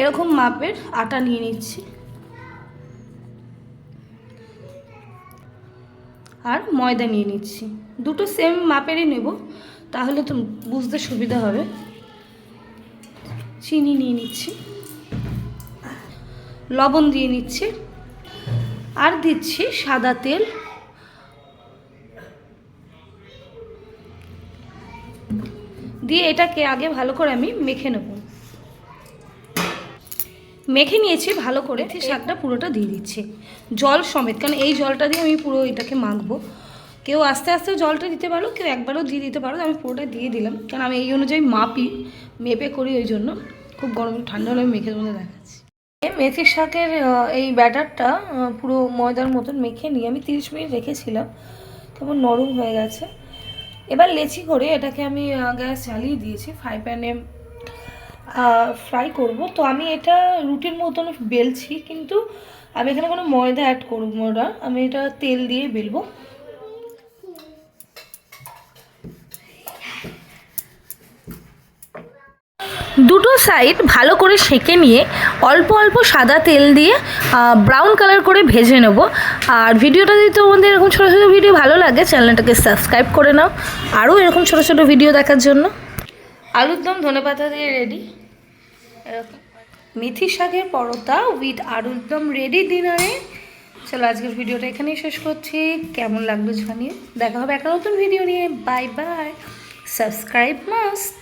এরকম মাপের আটা নিয়ে নিচ্ছি। আর ময়দা নিয়ে নিচ্ছি। দুটো সেম মাপেরই নেব, তাহলে তো বুঝতে সুবিধা হবে। চিনি নিয়ে নিচ্ছি। লবণ দিয়ে নিচ্ছি। আর দিচ্ছি সাদা তেল। দিয়ে এটাকে আগে ভালো করে আমি মেখে নেব। মেখে নিয়েছি ভালো করে। শাকটা পুরোটা দিয়ে দিচ্ছি। জল সমেত কারণ এই জলটা দিয়ে আমি পুরো এটাকে মাখবো। কেউ আস্তে আস্তে জলটা দিতে পারো কেউ একবারও দিয়ে দিতে পারো আমি পুরোটা দিয়ে দিলাম। কারণ আমি এই অনুযায়ী মাপি মেপে করি ওই জন্য। খুব গরম ঠান্ডা হলে আমি মেখে মধ্যে দেখাচ্ছি। মেথি শাকের এই ব্যাটারটা পুরো ময়দার মতন মেখে নিয়ে আমি তিরিশ মিনিট রেখেছিলাম। কেমন নরম হয়ে গেছে। এবার লেচি করে এটাকে আমি গ্যাস চালিয়ে দিয়েছি। ফ্রাই প্যানে ফ্রাই করব। তো আমি এটা রুটির মতন বেলছি, কিন্তু আমি এখানে কোনো ময়দা অ্যাড করব না। আমি এটা তেল দিয়ে বেলবো। দুটো সাইড ভালো করে সেঁকে নিয়ে অল্প অল্প সাদা তেল দিয়ে ব্রাউন কালার করে ভেজে নেব। আর ভিডিওটা যদি তোমাদের এরকম ছোটো ছোটো ভিডিও ভালো লাগে চ্যানেলটাকে সাবস্ক্রাইব করে নাও। আরও এরকম ছোটো ছোটো ভিডিও দেখার জন্য। আলুর দম, ধনে পাতা দিয়ে রেডি এরকম। মেথি শাকের পরোটা উইথ আলুর দম রেডি ডিনারে চলো আজকের ভিডিওটা এখানেই শেষ করছি। কেমন লাগল জানিয়ে দেখা হবে একটা নতুন ভিডিও নিয়ে। Bye bye subscribe must